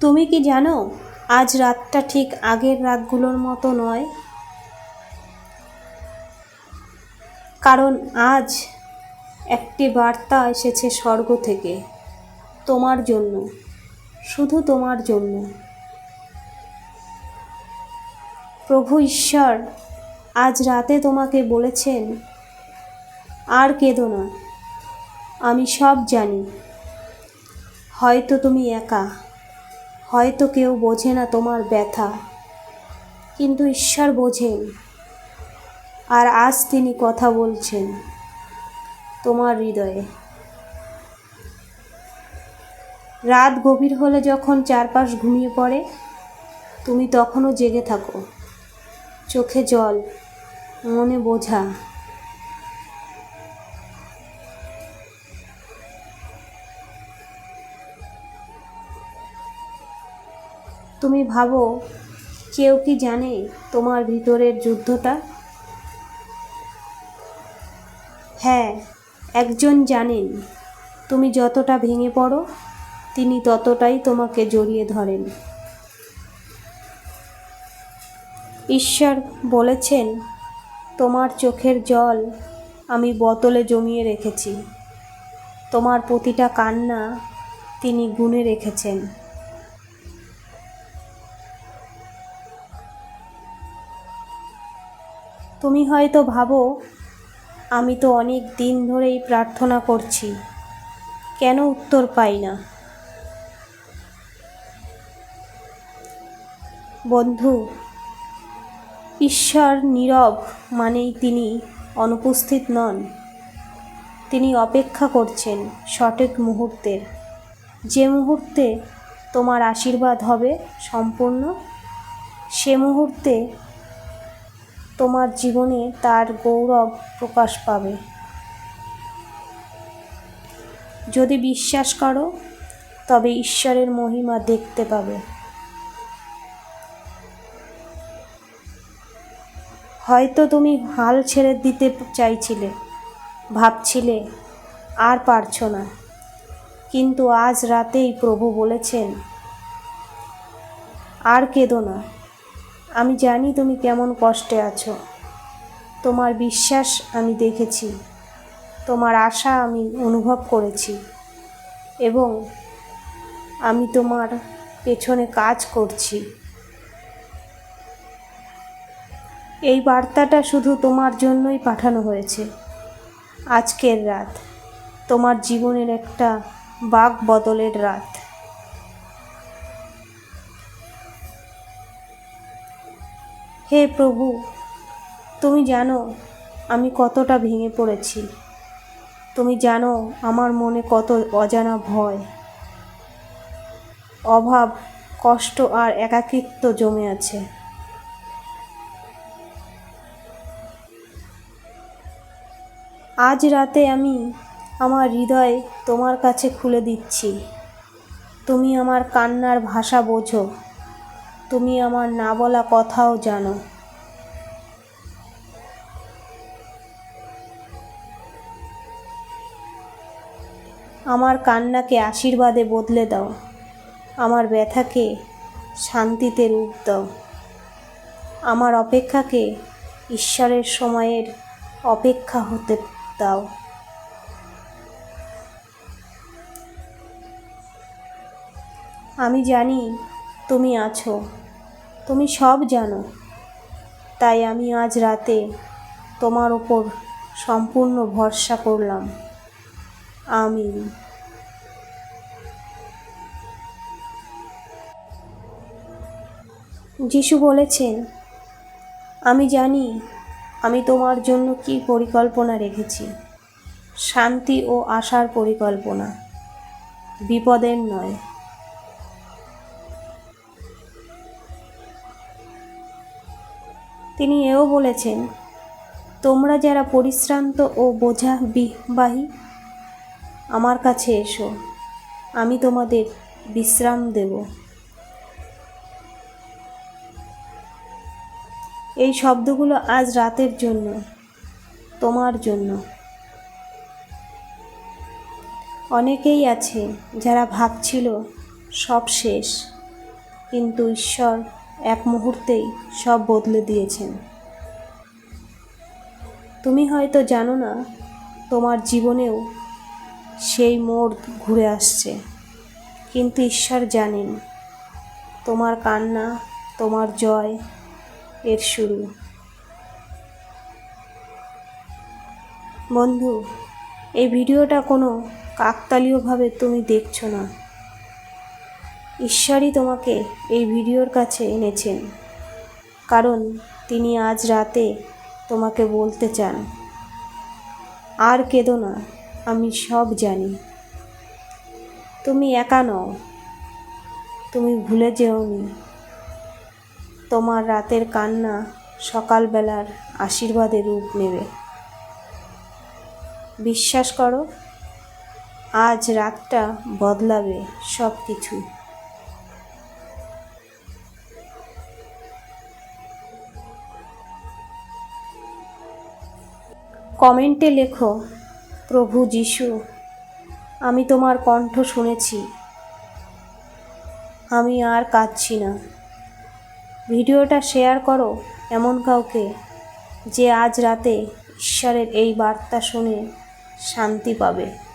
তুমি কি জানো, আজ রাতটা ঠিক আগের রাতগুলোর মতো নয়? কারণ আজ একটি বার্তা এসেছে স্বর্গ থেকে, তোমার জন্য, শুধু তোমার জন্য। প্রভু ঈশ্বর আজ রাতে তোমাকে বলেছেন, আর কেঁদো না, আমি সব জানি, হয়তো তুমি একা। হয়তো কেউ বোঝে না তোমার ব্যথা। কিন্তু ঈশ্বর বোঝেন। আর আজ তিনি কথা বলছেন তোমার হৃদয়ে। রাত গভীর হলে যখন চারপাশ ঘুমিয়ে পড়ে, তুমি তখনও জেগে থাকো। চোখে জল, মনে বোঝা। তুমি ভাবো, কেউ কি জানে তোমার ভিতরের যুদ্ধটা? হ্যাঁ একজন জানেন, তুমি যতটা ভেঙে পড়ো, তিনি ততটাই তোমাকে জড়িয়ে ধরেন। ঈশ্বর বলেছেন, তোমার চোখের জল আমি বোতলে জমিয়ে রেখেছি। তোমার প্রতিটা কান্না তিনি গুনে রেখেছেন। তুমি হয়তো ভাবো, আমি তো অনেক দিন ধরেই প্রার্থনা করছি। কেন উত্তর পাই না? বন্ধু, ঈশ্বর নীরব মানেই তিনি অনুপস্থিত নন। তিনি অপেক্ষা করছেন সঠিক মুহূর্তের। যে মুহূর্তে তোমার আশীর্বাদ হবে সম্পূর্ণ, সে মুহূর্তে তোমার জীবনে তার গৌরব প্রকাশ পাবে। যদি বিশ্বাস করো, তবে ঈশ্বরের মহিমা দেখতে পাবে। হয়তো তুমি হাল ছেড়ে দিতে চাইছিলে, ভাবছিলে, আর পারছ না। কিন্তু আজ রাতেই প্রভু বলেছেন, আর কেঁদো না। আমি জানি তুমি কেমন কষ্টে আছো। তোমার বিশ্বাস আমি দেখেছি। তোমার আশা আমি অনুভব করেছি। এবং আমি তোমার পেছনে কাজ করছি। এই বার্তাটা শুধু তোমার জন্যই পাঠানো হয়েছে। আজকের রাত, তোমার জীবনের একটা বাক বদলের রাত। হে প্রভু, তুমি জানো আমি কতটা ভেঙে পড়েছি। তুমি জানো আমার মনে কত অজানা ভয়। অভাব, কষ্ট আর একাকিত্ব জমে আছে। আজ রাতে আমি আমার হৃদয় তোমার কাছে খুলে দিচ্ছি। তুমি আমার কান্নার ভাষা বোঝো। তুমি আমার না বলা কথাও জানো। আমার কান্নাকে আশীর্বাদে বদলে দাও। আমার ব্যথাকে শান্তিতে রূপ দাও। আমার অপেক্ষাকে ঈশ্বরের সময়ের অপেক্ষা হতে দাও। আমি জানি তুমি আছো। তুমি সব জানো। তাই আমি আজ রাতে তোমার ওপর সম্পূর্ণ ভরসা করলাম। আমি যিশু বলেছেন, আমি জানি আমি তোমার জন্য কি পরিকল্পনা রেখেছি। শান্তি ও আশার পরিকল্পনা। বিপদের নয়। তিনি এও বলেছেন, তোমরা যারা পরিশ্রান্ত ও বোঝা বিবাহী, আমার কাছে এসো, আমি তোমাদের বিশ্রাম দেব। এই শব্দগুলো আজ রাতের জন্য, তোমার জন্য। অনেকেই আছে যারা ভাবছিল, সব শেষ, কিন্তু ঈশ্বর এক মুহূর্তেই সব বদলে দিয়েছেন। তুমি হয়তো জানো না, তোমার জীবনেও সেই মোড় ঘুরে আসছে। কিন্তু ঈশ্বর জানেন, তোমার কান্না, তোমার জয় এর শুরু। বন্ধু, এই ভিডিওটা কোনো কাকতালীয়ভাবে তুমি দেখছ না। ঈশ্বরই তোমাকে এই ভিডিওর কাছে এনেছেন। কারণ তিনি আজ রাতে তোমাকে বলতে চান। আর কেঁদো না, আমি সব জানি। তুমি একা নও, তুমি ভুলে যেও যেওনি। তোমার রাতের কান্না সকালবেলার আশীর্বাদে রূপ নেবে। বিশ্বাস করো, আজ রাতটা বদলাবে সব কিছু কমেন্টে লেখো, প্রভু যিশু, আমি তোমার কণ্ঠ শুনেছি। আমি আর কাঁদছি না। ভিডিওটা শেয়ার করো এমন কাউকে যে আজ রাতে ঈশ্বরের এই বার্তা শুনে শান্তি পাবে।